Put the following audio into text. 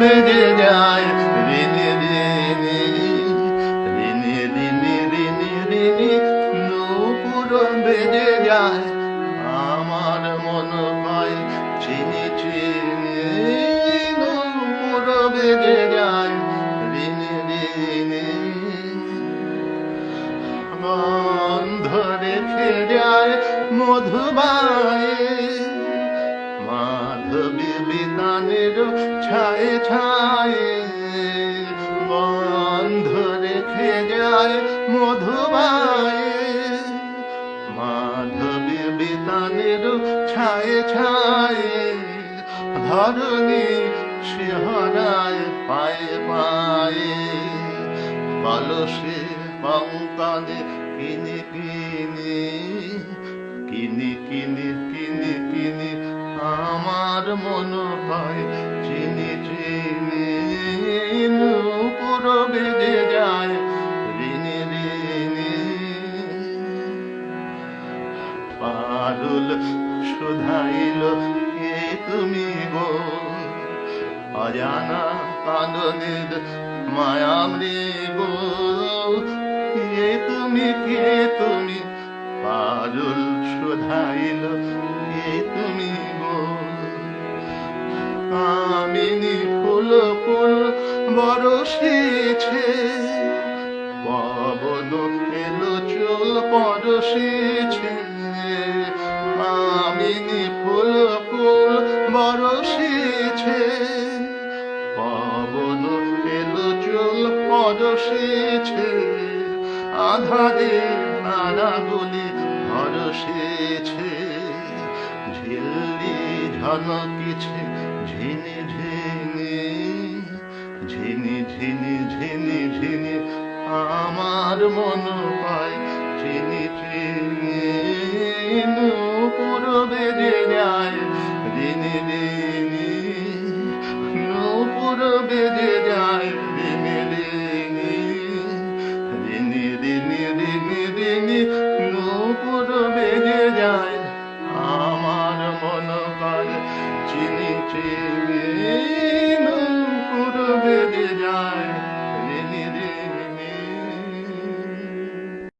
বেজে যায় রিনি রিনি রিনি রিনি রিনি রিনি যায় আমার মন চিনি চিনি পুরো বেজে যায় রিনি রিনি গন্ধ রেখে যায় মধুবায়ে। মাধবী বিতানের ছায়ে ছায়ে গন্ধ রেখে যায় মধুবায়ে। মাধবী বিতানের ছায়ে ছায়ে ধরণী শিহরায় পায়ে পায়ে কলসে পঙ্কানে কিনে কিনে কিনে কিনে কিনে কিনে আমার মন হয়। চিনি চিনি পুরো বেজে যায়, রিনি রিনি। পারুল শুধাইল, কে তুমি গো? অজানা কাননের মায়ামৃ গো কে তুমি কে তুমি? পারুল শুধাইল বরসেছে পবন এলো চুল পরশেছে কামিনী ফুল ফুল বরসেছে পবন এলো চুল পরশেছে আধারে তারাগুলি হরসেছে ঝিল্লি ঝলকিছে ঝিনি ঝিনি ঝিনি ঝিনি ঝিনি ঝিনি, আমার মন পায়। ঝিনি ঝিনি নূপুর বেজে যায় ঝিনি ঝিনি নূপুর বেজে